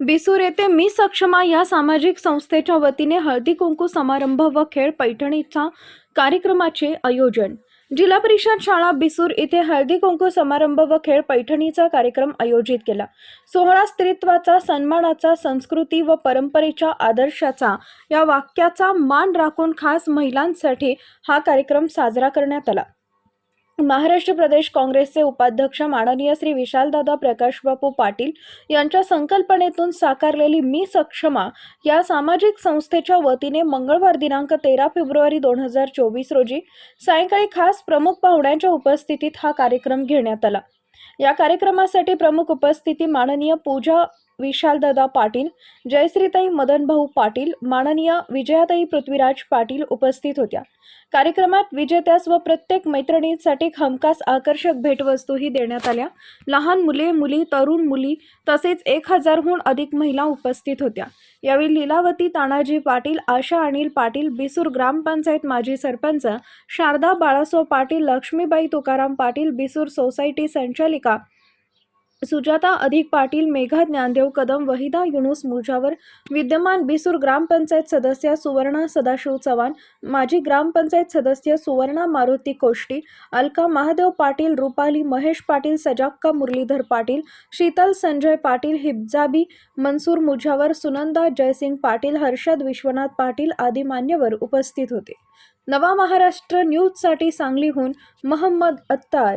बिसूर येथे मी सक्षमा या सामाजिक संस्थेच्या वतीने हळदी कुंकू समारंभ व खेळ पैठणीचा कार्यक्रमाचे आयोजन. जिल्हा परिषद शाळा बिसूर येथे हळदी कुंकू समारंभ व खेळ पैठणीचा कार्यक्रम आयोजित केला. सोहळा स्त्रीत्वाचा सन्मानाचा संस्कृती व परंपरेच्या आदर्शाचा या वाक्याचा मान राखून खास महिलांसाठी हा कार्यक्रम साजरा करण्यात आला. महाराष्ट्र प्रदेश काँग्रेसचे उपाध्यक्ष माननीय श्री विशालदादा प्रकाशबापू पाटील यांच्या संकल्पनेतून साकारलेली मी सक्षमा या सामाजिक संस्थेच्या वतीने मंगळवार दिनांक तेरा फेब्रुवारी दोन हजार चोवीस रोजी सायंकाळी खास प्रमुख पाहुण्यांच्या उपस्थितीत हा कार्यक्रम घेण्यात आला. या कार्यक्रमासाठी प्रमुख उपस्थिती माननीय पूजा विशालदादा पाटील जयश्रीताई मदनभाऊ पाटील माननीय विजयाताई पृथ्वीराज पाटील उपस्थित होत्या. कार्यक्रमात विजेत्यास व प्रत्येक मैत्रिणींसाठी हमखास आकर्षक भेटवस्तूही देण्यात आल्या. लहान मुले मुली तरुण मुली तसेच एक हजारहून अधिक महिला उपस्थित होत्या. यावेळी लीलावती तानाजी पाटील आशा अनिल पाटील बिसूर ग्रामपंचायत माजी सरपंच शारदा बाळासो पाटील लक्ष्मीबाई तुकाराम पाटील बिसूर सोसायटी संचालिका सुजाता अधिक पाटील मेघा ज्ञानदेव कदम वहिदा युनुस मुजावर विद्यमान बिसूर ग्रामपंचायत सदस्य सुवर्णा सदाशिव चव्हाण माजी ग्रामपंचायत सदस्य सुवर्णा मारुती कोष्टी अलका महादेव पाटील रुपाली महेश पाटील सजाक्का मुरलीधर पाटील शीतल संजय पाटील हिबजाबी मनसूर मुजावर सुनंदा जयसिंग पाटील हर्षद विश्वनाथ पाटील आदी मान्यवर उपस्थित होते. नवा महाराष्ट्र न्यूजसाठी सांगलीहून महम्मद अत्तार.